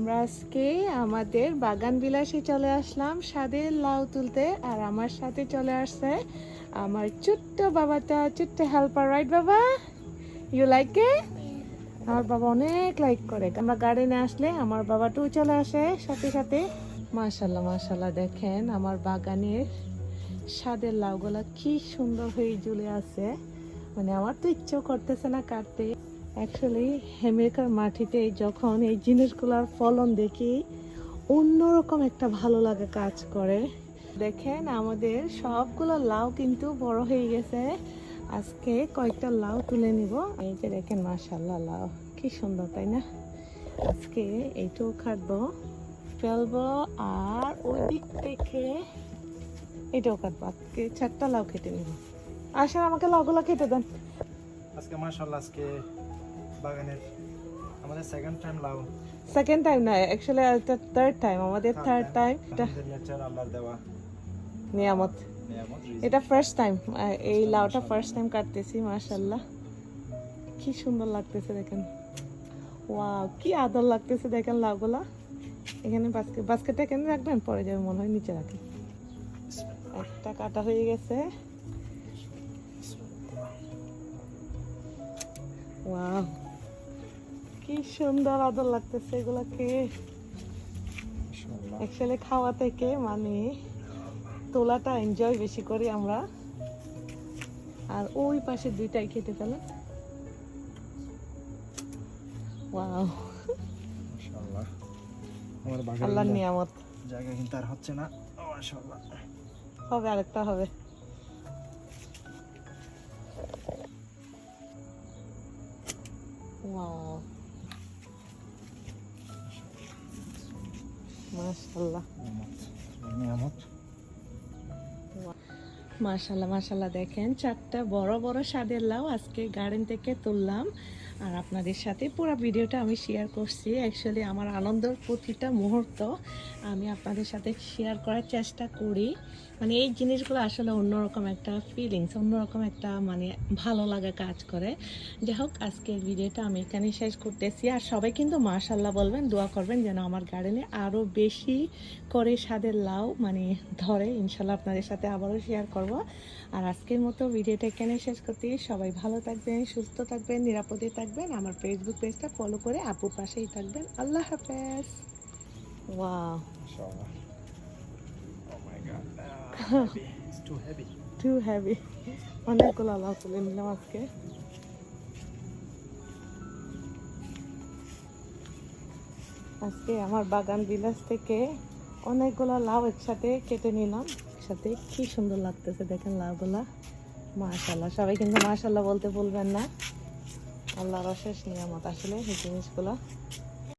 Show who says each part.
Speaker 1: আমরা আজকে আমাদের বাগান বিলাসে চলে আসলাম স্বাদের লাউ তুলতে। আর আমার সাথে চলে আসছে আমার ছোট্ট বাবাটা, ছোট্ট হেল্পার রাইট বাবা? ইউ লাইক এ আমার বাবা অনেক লাইক করে। আমরা গার্ডেনে আসলে আমার বাবাটাও চলে আসে, সাথে সাথে। মাশাল্লাহ মাশাল্লাহ দেখেন আমার বাগানের স্বাদের লাউগুলা কি সুন্দর হয়ে ঝুলে আছে। মানে আমার তো ইচ্ছেও করতেছে না কাটতে। অ্যাকচুয়ালি আমেরিকার মাটিতে যখন এই জিনিসগুলোর ফলন দেখি, অন্যরকম একটা ভালো লাগা কাজ করে। দেখেন, আমাদের সবগুলো লাউ কিন্তু বড় হয়ে গেছে। আজকে কয়েকটা লাউ তুলে নিব। এই যে দেখেন মাশাল্লাহ লাউ। কি সুন্দর, তাই না? আজকে এইটাও কাটবো, ফেলব, আর ওই দিক থেকে এটাও কাটবো। আজকে চারটা লাউ কেটে নিব। আসেন, আমাকে লাউগুলো কেটে দেন।
Speaker 2: আজকে, মাশাআল্লাহ, আজকে বাগানের। আমাদের সেকেন্ড টাইম লাউ
Speaker 1: সেকেন্ড টাইম না অ্যাকচুয়ালি এটা থার্ড টাইম আমাদের থার্ড টাইম এটা
Speaker 2: নেচার আল্লাহর দেওয়া।
Speaker 1: নিয়ামত। এটা ফার্স্ট টাইম এই লাউটা ফার্স্ট টাইম কাটতেছি মাশাল্লাহ কি সুন্দর লাগতেছে দেখেন। ওয়াও কি আদর লাগতেছে দেখেন লাউগুলা। এখানে বাস্কেট বাস্কেটটা এখানে রাখবেন পরে যাবে মনে হয় নিচে রাখেন একটা কাটা হয়ে গেছে। ওয়াও কি সুন্দর আদর লাগতেছে এগুলাকে অ্যাকচুয়ালি খাওয়া থেকে মানে তোলাটা এনজয় বেশি করি আমরা। আর ওই পাশে দুইটাই খেতে ওয়াও। আল্লাহর
Speaker 2: বাগানের
Speaker 1: নিয়ামত।
Speaker 2: জায়গা কিন্তু আর হচ্ছে না। মাশাআল্লাহ।
Speaker 1: হবে আরেকটা হবে। ওয়াও। মাশাআল্লাহ।
Speaker 2: নিয়ামত নিয়ামত।
Speaker 1: মাশাল্লাহ মাশাল্লাহ দেখেন চারটা বড় বড় স্বাদের লাউ আজকে গার্ডেন থেকে তুললাম। আর আপনাদের সাথে পুরো ভিডিওটা আমি শেয়ার করছি। অ্যাকচুয়ালি আমার আনন্দের প্রতিটা মুহূর্ত আমি আপনাদের সাথে শেয়ার করার চেষ্টা করি। মানে এই জিনিসগুলো আসলে অন্যরকম একটা ফিলিংস অন্যরকম একটা মানে ভালো লাগা কাজ করে। যাই হোক, আজকের ভিডিওটা আমি এখানে শেষ করতেছি। আর সবাই কিন্তু মাশাল্লাহ বলবেন, দোয়া করবেন যেন আমার গার্ডেনে আরও বেশি করে স্বাদের লাউ মানে ধরে। ইনশাল্লাহ আপনাদের সাথে আবারও শেয়ার করব। আর আজকের মতো ভিডিওটা এখানে শেষ করতে সবাই ভালো থাকবেন, সুস্থ থাকবেন, নিরাপদে থাকবেন। আমার ফেসবুক পেজটা ফলো করে আপুর পাশেই থাকবেন। আল্লাহ হাফেজ। ওয়াও
Speaker 2: মাশাআল্লাহ। ও my god it's
Speaker 1: too heavy অনেকগুলো লাউ তুলে নিলাম আজকে। আজকে আমার বাগান বিলাস থেকে অনেকগুলো লাউ একসাথে কেটে নিলাম। একসাথে কি সুন্দর লাগতেছে দেখেন লাউগুলা। মাশাল্লাহ সবাই কিন্তু মাশাল্লাহ বলতে ভুলবেন না। আল্লাহর অশেষ নিয়ামত। আসলে এই জিনিসগুলো